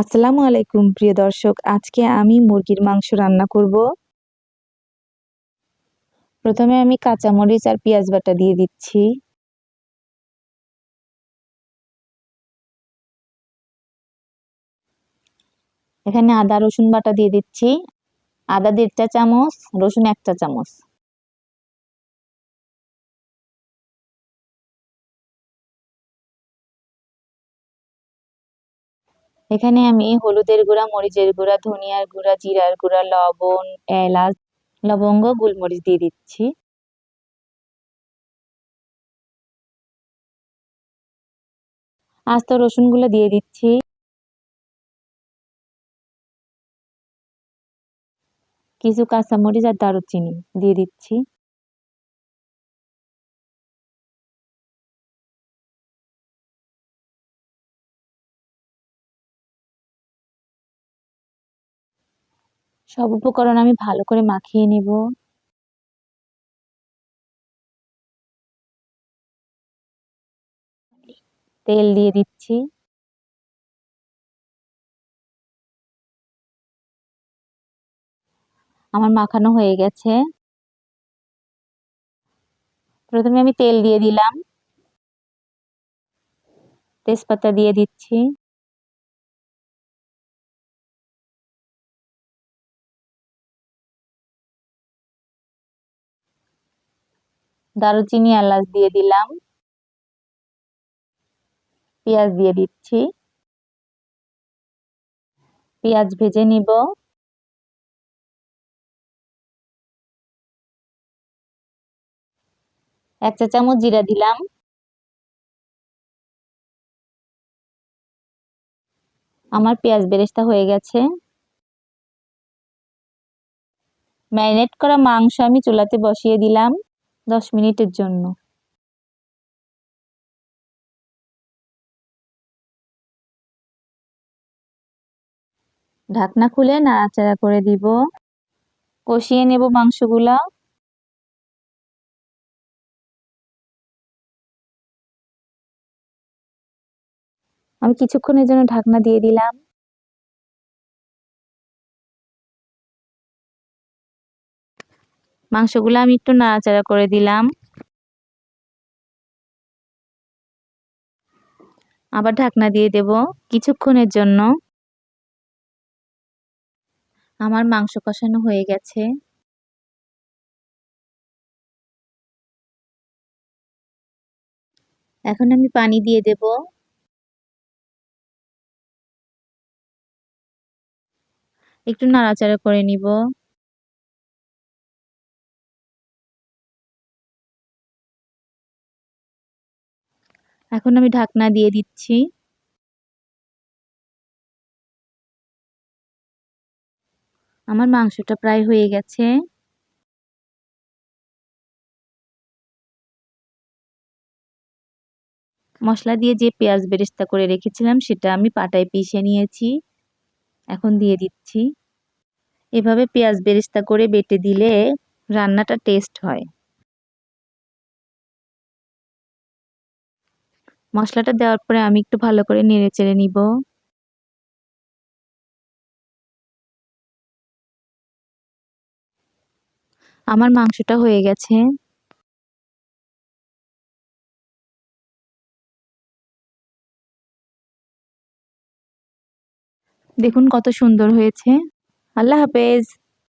আসসালামু আলাইকুম, প্রিয় দর্শক। আজকে আমি মুরগির মাংস রান্না করব। প্রথমে আমি কাঁচামরিচ আর পেঁয়াজ বাটা দিয়ে দিচ্ছি। এখানে আদা, রসুন বাটা দিয়ে দিচ্ছি। আদা দেড় চা চামচ, রসুন এক চা চামচ। এখানে আমি হলুদের গুঁড়া, মরিচের গুঁড়া, ধনিয়ার গুঁড়া, জিরার গুঁড়া, লবণ, এলাচ, লবঙ্গ, গোলমরিচ দিয়ে দিচ্ছি। আস্ত রসুনগুলো দিয়ে দিচ্ছি। কিছু কাঁচামরিচ আর দারুচিনি দিয়ে দিচ্ছি। সব উপকরণ আমি ভালো করে মাখিয়ে নেব। তেল দিয়ে দিচ্ছি। আমার মাখানো হয়ে গেছে। প্রথমে আমি তেল দিয়ে দিলাম। তেজপাতা দিয়ে দিচ্ছি। দারুচিনি এলাচ দিয়ে দিলাম। পেঁয়াজ দিয়ে দিচ্ছি। পেঁয়াজ ভেজে নিব। এক চা চামচ জিরা দিলাম। আমার পেঁয়াজ বেরেস্তা হয়ে গেছে। ম্যারিনেট করা মাংস আমি চুলাতে বসিয়ে দিলাম। দশ মিনিটের জন্য। ঢাকনা খুলে নাড়াচাড়া করে দিব। কষিয়ে নেব মাংসগুলা। আমি কিছুক্ষণের জন্য ঢাকনা দিয়ে দিলাম। মাংসগুলো আমি একটু নাড়াচাড়া করে দিলাম। আবার ঢাকনা দিয়ে দেব কিছুক্ষণের জন্য। আমার মাংস কষানো হয়ে গেছে। এখন আমি পানি দিয়ে দেব। একটু নাড়াচাড়া করে নিব। এখন আমি ঢাকনা দিয়ে দিচ্ছি। আমার মাংসটা প্রায় হয়ে গেছে। মশলা দিয়ে যে পেঁয়াজ বেরেস্তা করে রেখেছিলাম, সেটা আমি পাটায় পিষে নিয়েছি। এখন দিয়ে দিচ্ছি। এভাবে পেঁয়াজ বেরেস্তা করে বেটে দিলে রান্নাটা টেস্ট হয়। মশলাটা দেওয়ার পরে আমি একটু ভালো করে নেড়ে চেড়ে নিব। আমার মাংসটা হয়ে গেছে। দেখুন কত সুন্দর হয়েছে। আল্লাহ হাফেজ।